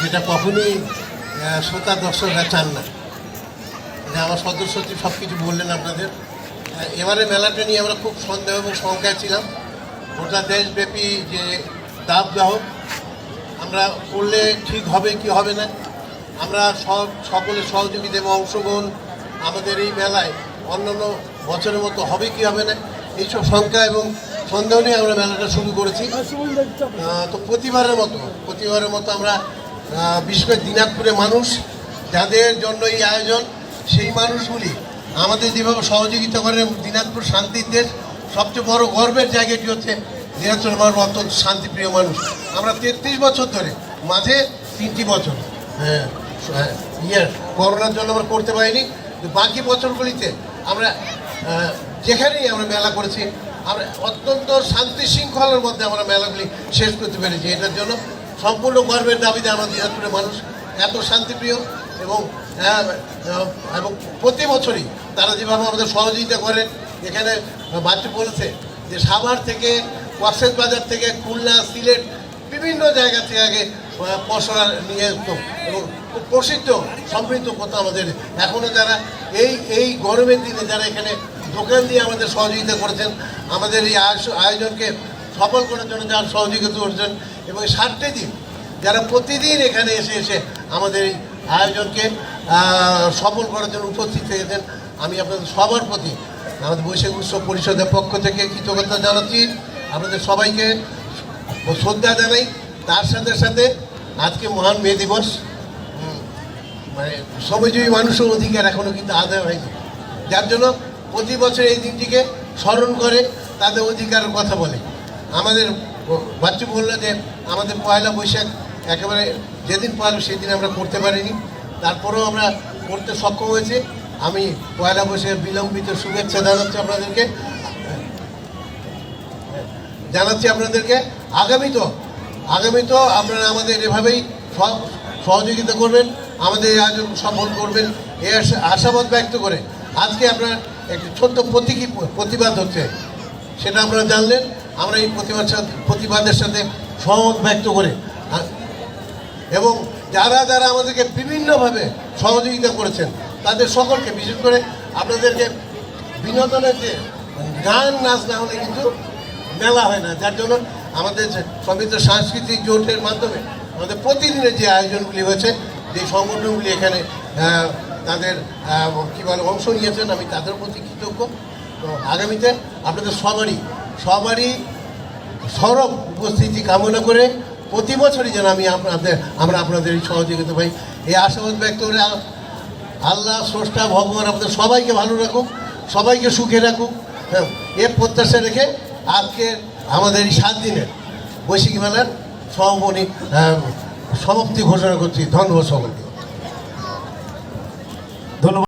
যেটা কখনই শ্রোতা দর্শকরা চান না। যে আমার সদস্য সচিব সব কিছু বললেন আপনাদের। এবারে মেলাটা নিয়ে আমরা খুব সন্দেহ এবং শঙ্কায় ছিলাম। গোটা দেশব্যাপী যে দাবদাহ আমরা করলে ঠিক হবে কি হবে না? আমরা সব সকলের সহযোগিতা এবং অংশগ্রহণ আমাদের এই মেলায় অন্যান্য বছরের মতো হবে কি হবে না? এইসব সংখ্যা এবং সন্দেহ নিয়ে আমরা মেলাটা শুরু করেছি। তো প্রতিবারের মতো প্রতিবারের মতো আমরা বিশেষ করে দিনাজপুরের মানুষ যাদের জন্য এই আয়োজন সেই মানুষগুলি আমাদের যেভাবে সহযোগিতা করে দিনাজপুর শান্তির দেশ সবচেয়ে বড় গর্বের জায়গাটি হচ্ছে দিনাজপুর মানুষ অত্যন্ত শান্তিপ্রিয় মানুষ। আমরা তেত্রিশ বছর ধরে মাঝে তিনটি বছর হ্যাঁ হ্যাঁ, ইয়ে করোনার জন্য আমরা করতে পারিনি। বাকি বছরগুলিতে আমরা যেখানেই আমরা মেলা করেছি আমরা অত্যন্ত শান্তি শৃঙ্খলার মধ্যে আমরা মেলাগুলি শেষ করতে পেরেছি। এটার জন্য সম্পূর্ণ গর্বের দাবিতে আমাদের দিনাজপুরের মানুষ এত শান্তিপ্রিয় এবং আহ, এবং প্রতি বছরই তারা যেভাবে আমাদের সহযোগিতা করেন এখানে বাচ্চু বলেছে যে সাভার থেকে কক্সেস বাজার থেকে খুলনা সিলেট বিভিন্ন জায়গা থেকে আগে পশরা নিয়ে আসতো এবং প্রসিদ্ধ সমৃদ্ধ কথা আমাদের। এখনও যারা এই এই গরমের দিনে যারা এখানে দোকান দিয়ে আমাদের সহযোগিতা করেছেন আমাদের এই আয়োজ- আয়োজনকে সফল করার জন্য যারা সহযোগিতা করেছেন এবং সাতটি দিন, যারা প্রতিদিন এখানে এসে এসে আমাদের এই আয়োজনকে সফল করার জন্য উপস্থিত থেকেছেন আমি আপনাদের সবার প্রতি আমাদের বৈশাখ উৎসব পরিষদের পক্ষ থেকে কৃতজ্ঞতা জানাচ্ছি। আপনাদের সবাইকে শ্রদ্ধা জানাই। তার সাথে সাথে আজকে মহান মে দিবস মানে শ্রমজীবী মানুষের অধিকার এখনও কিন্তু আদায় হয়নি। যার জন্য প্রতি বছর এই দিনটিকে স্মরণ করে তাদের অধিকারের কথা বলে। আমাদের বাচ্চু বলল যে আমাদের পয়লা বৈশাখ একেবারে যেদিন পয়লা সেদিন আমরা করতে পারিনি। তারপরেও আমরা করতে সক্ষম হয়েছি। আমি পয়লা বৈশাখের বিলম্বিত শুভেচ্ছা জানাচ্ছি আপনাদেরকে। জানাচ্ছি আপনাদেরকে, আগামী তো আগামী তো আপনারা আমাদের এভাবেই সহ- সহযোগিতা করবেন, আমাদের এই আয়োজন সফল করবেন আশা- আশাবাদ ব্যক্ত করে। আজকে আপনার একটি ছোট্ট প্রতীকী প্রতিবাদ হচ্ছে, সেটা আপনারা জানলেন। আমরা এই প্রতিবাদ প্রতিবাদের সাথে সহমত ব্যক্ত করে। এবং যারা যারা আমাদেরকে বিভিন্নভাবে সহযোগিতা করেছেন, তাদের সকলকে, বিশেষ করে আপনাদেরকে বিনোদনের যে গান, নাচ না হলে কিন্তু মেলা হয় না। যার জন্য আমাদের সমৃদ্ধ সাংস্কৃতিক জোটের মাধ্যমে আমাদের প্রতিদিনের যে আয়োজনগুলি হয়েছে, যে সংগঠনগুলি এখানে তাদের কী বলে, অংশ নিয়েছেন, আমি তাদের প্রতি কৃতজ্ঞ। তো আগামীতে আপনাদের সবারই সবারই সরব উপস্থিতি কামনা করে প্রতি বছরই যেন আমি আপনাদের, আমরা আপনাদের সহযোগিতা পাই। এই আশাবাদ ব্যক্ত করে আল্লাহ, স্রষ্টা, ভগবান আপনাদের সবাইকে ভালো রাখুক, সবাইকে সুখে রাখুক হ্যাঁ এ প্রত্যাশা রেখে আজকে আমাদের এই সাত দিনের বৈশাখী মেলার সমাপনী সমাপ্তি ঘোষণা করছি। ধন্যবাদ সকলকে।